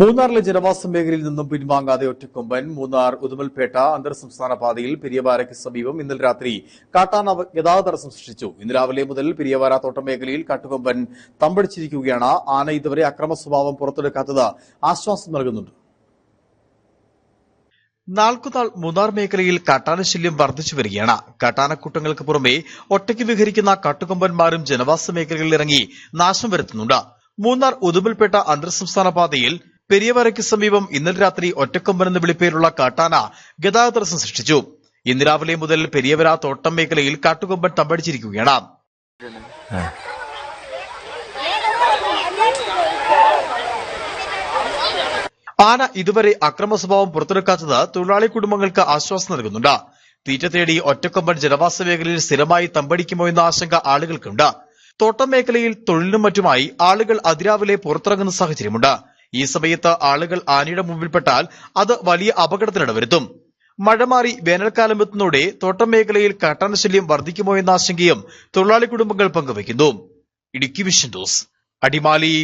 മൂന്നാറിലെ ജനവാസ മേഖലയിൽ നിന്നും പിൻവാങ്ങാതെ ഒറ്റക്കൊമ്പൻ മൂന്നാർ ഉദുമൽപേട്ട അന്തർ സംസ്ഥാന പാതയിൽ പെരിയവാരയ്ക്ക് സമീപം ഇന്നലെ രാത്രി കാട്ടാന ഗതാഗത തടസ്സം സൃഷ്ടിച്ചു. ഇന്ന് രാവിലെ മുതൽ പെരിയവാര തോട്ടം മേഖലയിൽ കാട്ടുകൊമ്പൻ തമ്പടിച്ചിരിക്കുകയാണ്. ആന ഇതുവരെ അക്രമ സ്വഭാവം പുറത്തെടുക്കാത്തത് ആശ്വാസം നൽകുന്നുണ്ട്. നാൾക്കുനാൾ മൂന്നാർ മേഖലയിൽ കാട്ടാനശല്യം വർദ്ധിച്ചു വരികയാണ്. കാട്ടാനക്കൂട്ടങ്ങൾക്ക് പുറമെ ഒറ്റയ്ക്ക് വിഹരിക്കുന്ന കാട്ടുകൊമ്പന്മാരും ജനവാസ മേഖലകളിൽ ഇറങ്ങി നാശം വരുത്തുന്നുണ്ട്. മൂന്നാർ ഉദുമൽപേട്ട അന്തർ സംസ്ഥാന പാതയിൽ പെരിയവരയ്ക്ക് സമീപം ഇന്നലെ രാത്രി ഒറ്റക്കൊമ്പൻ എന്ന വിളിപ്പേരുള്ള കാട്ടാന ഗതാഗത തടസ്സം സൃഷ്ടിച്ചു. ഇന്ന് രാവിലെ മുതൽ പെരിയവര തോട്ടം മേഖലയിൽ കാട്ടുകൊമ്പൻ തമ്പടിച്ചിരിക്കുകയാണ്. ആന ഇതുവരെ അക്രമ സ്വഭാവം പുറത്തെടുക്കാത്തത് തൊഴിലാളി കുടുംബങ്ങൾക്ക് ആശ്വാസം നൽകുന്നുണ്ട്. തീറ്റ തേടി ഒറ്റക്കൊമ്പൻ ജനവാസ മേഖലയിൽ സ്ഥിരമായി തമ്പടിക്കുമോ എന്ന ആശങ്ക ആളുകൾക്കുണ്ട്. തോട്ടം മേഖലയിൽ തൊഴിലിനും മറ്റുമായി ആളുകൾ അതിരാവിലെ പുറത്തിറങ്ങുന്ന സാഹചര്യമുണ്ട്. ഈ സമയത്ത് ആളുകൾ ആനയുടെ മുമ്പിൽപ്പെട്ടാൽ അത് വലിയ അപകടത്തിനിടവരുത്തും മഴ മാറി വേനൽക്കാലം എത്തുന്നതോടെ തോട്ടം മേഖലയിൽ കാട്ടാനശല്യം വർദ്ധിക്കുമോ എന്ന ആശങ്കയും തൊഴിലാളി കുടുംബങ്ങൾ പങ്കുവയ്ക്കുന്നു. Idukki vision news Adimali.